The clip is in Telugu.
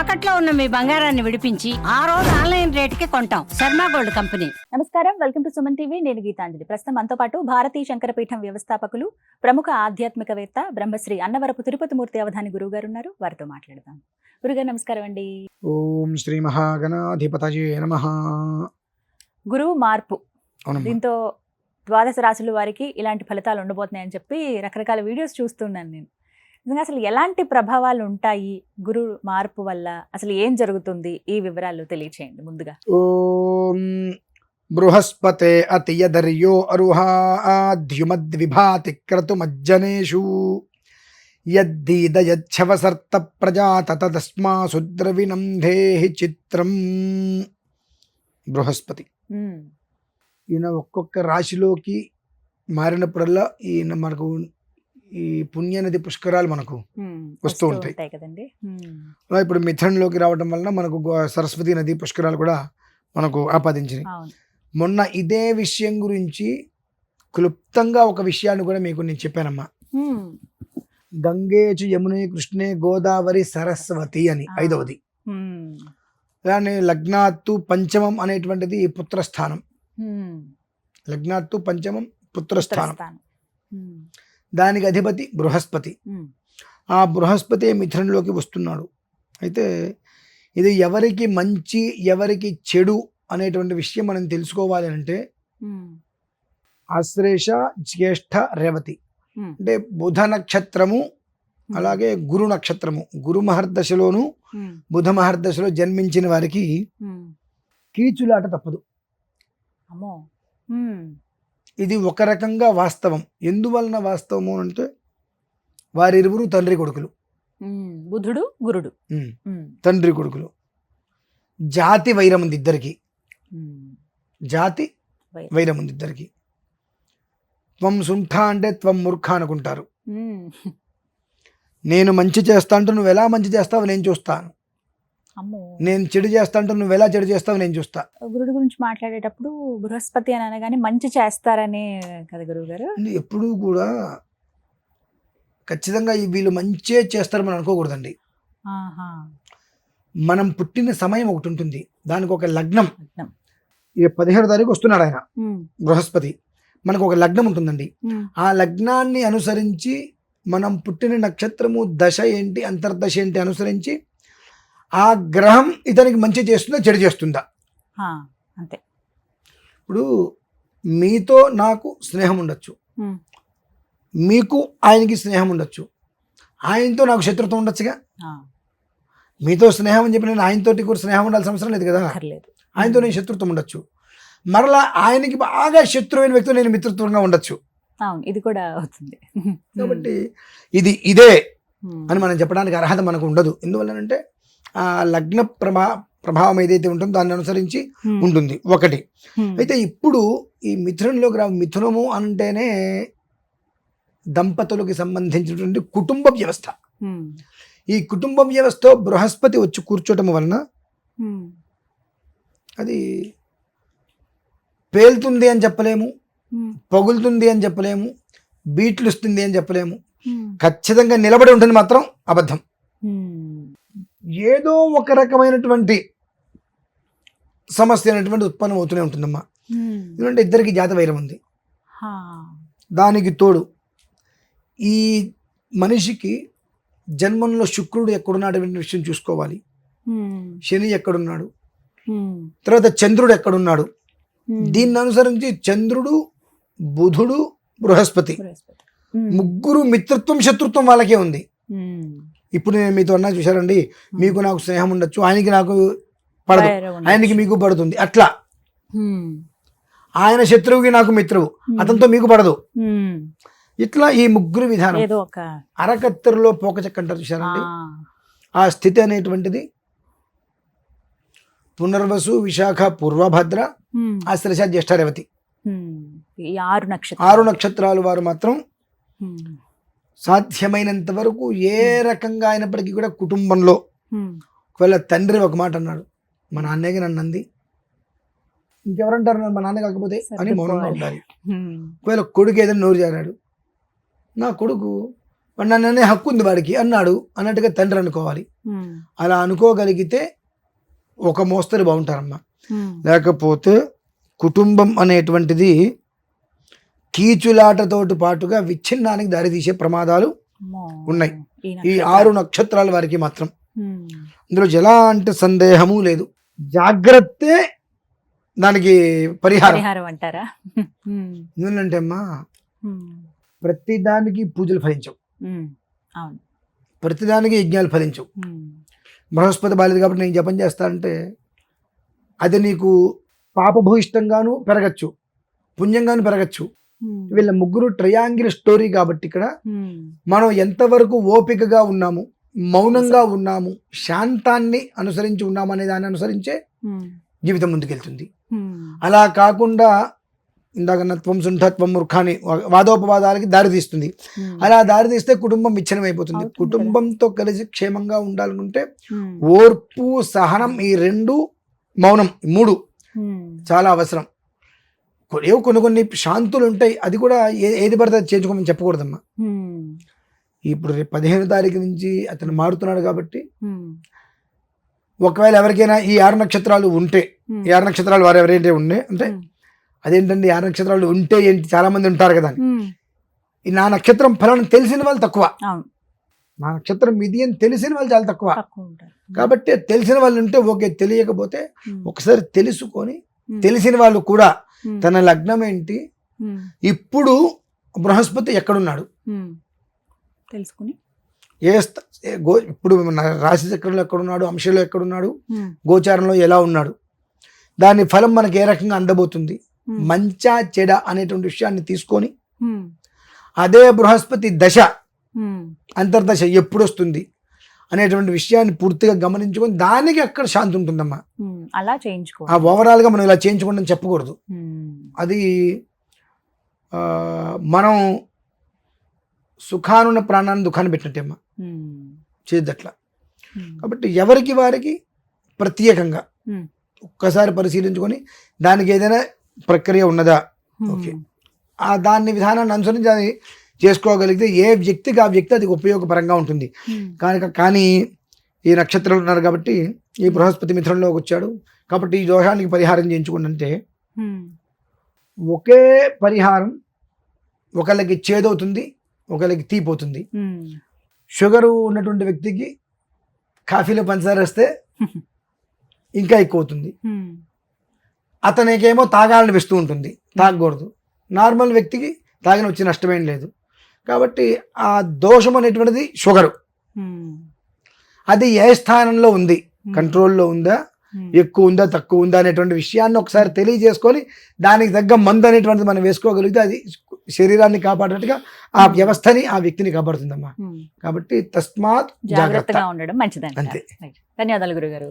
తాకట్లో ఉన్న మీ బంగారాన్ని విడిపించి ఆ రోజు ఆన్లైన్ రేటుకి కొంటాం. Sharma gold company. నమస్కారం. Welcome to Suman TV. నేను గీతాంజలి. ప్రస్తుతం మనతో పాటు భారతీయ శంకరపీఠం వ్యవస్థాపకులు ప్రముఖ ఆధ్యాత్మికవేత్త బ్రహ్మశ్రీ అన్నవరపు తిరుపతి మూర్తి అవధాని గురువు గారు ఉన్నారు. వారితో మాట్లాడదాం. గురుగారు నమస్కారం అండి. ఓం శ్రీ మహాగణాధిపతయే నమ. గురువు మార్పు. దీంతో ద్వాదశ రాశుల వారికి ఇలాంటి ఫలితాలు ఉండబోతున్నాయని చెప్పి రకరకాల వీడియోస్ చూస్తున్నాను నేను. నిజంగా అసలు ఎలాంటి ప్రభావాలు ఉంటాయి గురు మార్పు వల్ల? అసలు ఏం జరుగుతుంది? ఈ వివరాలు తెలియచేయండి ముందుగా. ఓం బృహస్పతే అతియదర్యో అరుహాద్యుమద్విభాతి క్రతుమజ్జనేషు యద్దీదయచ్చవసర్త ప్రజాత తస్మాసు ద్రవినంధేహి చిత్రం. బృహస్పతి. ఈయన ఒక్కొక్క రాశిలోకి మారినప్పుడల్లా ఈయన మనకు ఈ పుణ్యనది పుష్కరాలు మనకు వస్తూ ఉంటాయి. కదండి. ఇప్పుడు మిథునంలోకి రావడం వలన మనకు సరస్వతి నది పుష్కరాలు కూడా మనకు ఆపాదించినాయి. మొన్న ఇదే విషయం గురించి క్లుప్తంగా ఒక విషయాన్ని కూడా మీకు నేను చెప్పానమ్మా. గంగేచు యమునే కృష్ణే గోదావరి సరస్వతి అని. ఐదవది. అలానే లగ్నాత్తు పంచమం అనేటువంటిది పుత్రస్థానం. లగ్నాత్తు పంచమం పుత్రస్థానం. దానికి అధిపతి బృహస్పతి. ఆ బృహస్పతి మిథునంలోకి వస్తున్నాడు. అయితే ఇది ఎవరికి మంచి ఎవరికి చెడు అనేటువంటి విషయం మనం తెలుసుకోవాలి అంటే ఆశ్లేష జ్యేష్ఠ రేవతి. అంటే బుధ నక్షత్రము అలాగే గురు నక్షత్రము. గురు మహర్దశలోను బుధ మహర్దశలో జన్మించిన వారికి. కీచులాట తప్పదు. అమ్మో. ఇది ఒక రకంగా వాస్తవం ఎందువలన వాస్తవము అంటే వారిరువురు తండ్రి కొడుకులు. బుధుడు గురుడు తండ్రి కొడుకులు జాతి వైరం ఉంది ఇద్దరికి. జాతి వైరం. ఉంది ఇద్దరికి త్వం సుంఠ అంటే త్వం మూర్ఖ అనుకుంటారు. నేను మంచి చేస్తా అంటే నువ్వు ఎలా మంచి చేస్తావు నేను చూస్తాను నేను చెడు చేస్తా అంటే నువ్వు ఎలా చెడు చేస్తావు నేను చూస్తా. గురుడు గురించి మాట్లాడేటప్పుడు బృహస్పతి అని అనగానే మంచి చేస్తారనే కదా గురువు గారు ఎప్పుడూ కూడా ఖచ్చితంగా వీళ్ళు మంచే చేస్తారు మనం అనుకోకూడదండి. మనం పుట్టిన సమయం ఒకటి ఉంటుంది. దానికి ఒక లగ్నం. పదిహేడు తారీఖు వస్తున్నాడు ఆయన బృహస్పతి. మనకు ఒక లగ్నం ఉంటుందండి. ఆ లగ్నాన్ని అనుసరించి మనం పుట్టిన నక్షత్రము దశ ఏంటి అంతర్దశ ఏంటి అనుసరించి ఆ గ్రహం ఇతనికి మంచి చేస్తుందా చెడు చేస్తుందా? అంతే. ఇప్పుడు మీతో నాకు స్నేహం ఉండొచ్చు. మీకు ఆయనకి స్నేహం ఉండొచ్చు. ఆయనతో నాకు శత్రుత్వం ఉండొచ్చుగా? మీతో స్నేహం అని చెప్పి నేను ఆయనతోటి కూడా స్నేహం ఉండాల్సిన అవసరం లేదు కదా? ఆయనతో నేను శత్రుత్వం ఉండొచ్చు. మరలా ఆయనకి బాగా శత్రువైన వ్యక్తితో నేను మిత్రత్వంగా ఉండొచ్చు. ఇది కూడా అవుతుంది. కాబట్టి ఇది ఇదే అని మనం చెప్పడానికి అర్హత మనకు ఉండదు. ఎందువల్లనంటే ఆ లగ్న ప్రభా ప్రభావం ఏదైతే ఉంటుందో దాన్ని అనుసరించి ఉంటుంది. ఒకటి. అయితే ఇప్పుడు ఈ మిథునంలోకి రా మిథునము అంటేనే దంపతులకి సంబంధించినటువంటి కుటుంబ వ్యవస్థ. ఈ కుటుంబ వ్యవస్థ బృహస్పతి వచ్చి కూర్చోటం వలన అది పేలుతుంది అని చెప్పలేము పగులుతుంది అని చెప్పలేము బీట్లు ఇస్తుంది అని చెప్పలేము. ఖచ్చితంగా నిలబడి ఉంటుంది మాత్రం అబద్ధం. ఏదో ఒక రకమైనటువంటి సమస్య అనేటువంటి ఉత్పన్నం అవుతూనే ఉంటుందమ్మా. ఎందుకంటే ఇద్దరికి జాత వైరం ఉంది. దానికి తోడు ఈ మనిషికి జన్మంలో శుక్రుడు ఎక్కడున్నాడు విషయం చూసుకోవాలి. శని ఎక్కడున్నాడు? తర్వాత చంద్రుడు ఎక్కడున్నాడు. దీన్ని అనుసరించి చంద్రుడు బుధుడు బృహస్పతి. ముగ్గురు మిత్రత్వం శత్రుత్వం వాళ్ళకే ఉంది. ఇప్పుడు నేను మీతో అన్నా చూశారండి. మీకు నాకు స్నేహం ఉండొచ్చు. ఆయనకి నాకు పడదు. ఆయనకి మీకు పడుతుంది. అట్లా. ఉమ్, ఆయన శత్రువుకి నాకు మిత్రువు. అతనితో మీకు పడదు. ఇట్లా ఈ ముగ్గురు విధానం. అరకత్తెరలో పోక చెక్క అంటారు చూశారండి. ఆ, స్థితి అనేటువంటిది పునర్వసు విశాఖ పూర్వభద్ర ఉమ్, ఆశ్రష జ్యేష్ఠ రేవతి ఆరు నక్షత్రాలు. వారు మాత్రం సాధ్యమైనంత వరకు ఏ రకంగా అయినప్పటికీ కూడా కుటుంబంలో ఉమ్, ఒకవేళ తండ్రి ఒక మాట అన్నాడు మా నాన్నకి నన్ను అంది. ఇంకెవరంటారు మా నాన్న కాకపోతే అని మౌనంగా. ఉండాలి ఉమ్, ఒకవేళ కొడుకు ఏదైనా నోరు జారాడు నా కొడుకు నన్ను హక్కు ఉంది వాడికి అన్నాడు అన్నట్టుగా తండ్రి అనుకోవాలి. అలా అనుకోగలిగితే ఒక మోస్తరు బాగుంటారమ్మా. లేకపోతే కుటుంబం అనేటువంటిది కీచులాటతోటి పాటుగా విచ్ఛిన్నానికి దారితీసే ప్రమాదాలు. ఉన్నాయి. ఈ. ఆరు నక్షత్రాల వారికి మాత్రం. ఇందులో ఎలాంటి సందేహము లేదు. జాగ్రత్తే దానికి పరిహారం. అంటారా? ఎందుకంటే అమ్మా ఉమ్, ప్రతి దానికి పూజలు ఫలించవు. ప్రతిదానికి యజ్ఞాలు ఫలించవు. బృహస్పతి బాలేదు కాబట్టి నేను జపం చేస్తానంటే అది నీకు పాపభూయిష్టంగాను పెరగచ్చు. పుణ్యంగాను పెరగచ్చు. వీళ్ళ ముగ్గురు ట్రయాంగిల్ స్టోరీ కాబట్టి ఇక్కడ మనం ఎంతవరకు ఓపికగా ఉన్నాము మౌనంగా ఉన్నాము శాంతాన్ని అనుసరించి ఉన్నాము అనే దాన్ని అనుసరించే జీవితం ముందుకెళ్తుంది. అలా కాకుండా ఇందాక త్వం సుంఠత్వం మూర్ఖాని వాదోపవాదాలకి దారితీస్తుంది ఉమ్, అలా దారితీస్తే కుటుంబం విచ్ఛిన్నం అయిపోతుంది అవుతుంది కదా. కుటుంబంతో కలిసి క్షేమంగా ఉండాలనుకుంటే ఓర్పు సహనం ఈ రెండు మౌనం మూడు చాలా అవసరం. ఏవో కొన్ని కొన్ని శాంతులు ఉంటాయి. అది కూడా ఏ- ఏది పడితే అది చేయించుకోమని చెప్పకూడదమ్మా. ఇప్పుడు రేపు పదిహేను తారీఖు నుంచి అతను మారుతున్నాడు కాబట్టి ఒకవేళ ఎవరికైనా ఈ ఆరు నక్షత్రాలు ఉంటే ఈ ఆరు నక్షత్రాలు వారు ఎవరైతే ఉండే అంటే అదేంటండి ఆరు నక్షత్రాలు ఉంటే ఏంటి? చాలా మంది ఉంటారు కదా నా నక్షత్రం ఫలాన్ని తెలిసిన వాళ్ళు తక్కువ. నా నక్షత్రం ఇది అని తెలిసిన వాళ్ళు చాలా తక్కువ. కాబట్టి తెలిసిన వాళ్ళు ఉంటే ఓకే తెలియకపోతే ఒకసారి తెలుసుకొని తెలిసిన వాళ్ళు కూడా తన లగ్నం ఏంటి ఉమ్, ఇప్పుడు బృహస్పతి ఎక్కడున్నాడు? ఉమ్, తెలుసుకుని. ఏ గో ఇప్పుడు రాశి చక్రంలో ఎక్కడున్నాడు? అంశంలో ఎక్కడున్నాడు? గోచారంలో ఎలా ఉన్నాడు? దాని ఫలం మనకి ఏ రకంగా అందబోతుంది? మంచా చెడ అనేటువంటి విషయాన్ని తీసుకొని అదే బృహస్పతి దశ అంతర్దశ ఎప్పుడు వస్తుంది అనేటువంటి విషయాన్ని పూర్తిగా గమనించుకొని దానికి అక్కడ శాంతి ఉంటుందమ్మా. అలా చేయించుకో. ఆ ఓవరాల్గా మనం ఇలా చేయించుకుంటాం చెప్పకూడదు. ఉమ్, అది మనం సుఖానున్న ప్రాణాన్ని దుఃఖాన్ని పెట్టినట్టేమ్మా. ఉమ్, కాబట్టి ఎవరికి వారికి ప్రత్యేకంగా. ఒక్కసారి పరిశీలించుకొని దానికి ఏదైనా ప్రక్రియ ఉన్నదా? ఓకే. ఆ దాన్ని విధానాన్ని అనుసరించి అది చేసుకోగలిగితే ఏ వ్యక్తికి ఆ వ్యక్తి అది ఉపయోగపరంగా ఉంటుంది. కనుక కానీ ఈ నక్షత్రాలు ఉన్నారు కాబట్టి ఈ బృహస్పతి మిత్రంలోకి వచ్చాడు. కాబట్టి ఈ దోషానికి పరిహారం చేయించుకుంటే ఒకే పరిహారం ఒకళ్ళకి చేదవుతుంది ఒకళ్ళకి తీపోతుంది. షుగరు ఉన్నటువంటి వ్యక్తికి కాఫీలో పంచదార వేస్తే ఇంకా ఎక్కువ అవుతుంది అతనికేమో తాగాలనిపిస్తూ ఉంటుంది. తాగకూడదు. నార్మల్ వ్యక్తికి తాగిన వచ్చే నష్టమేం లేదు. కాబట్టి ఆ దోషం అనేటువంటిది షుగరు. ఉమ్, అది ఏ స్థానంలో ఉంది? ఉమ్, కంట్రోల్లో ఉందా? ఉమ్, ఎక్కువ ఉందా? తక్కువ ఉందా? అనేటువంటి విషయాన్ని ఒకసారి తెలియజేసుకొని దానికి తగ్గ మందు అనేటువంటిది మనం వేసుకోగలిగితే అది శరీరాన్ని కాపాడినట్టుగా ఆ వ్యవస్థని ఆ వ్యక్తిని కాపాడుతుందమ్మా. కాబట్టి తస్మాత్ జాగ్రత్త. జాగ్రత్తగా ఉండడం మంచిదండి అంతే. ధన్యవాదాలు గురుగారు.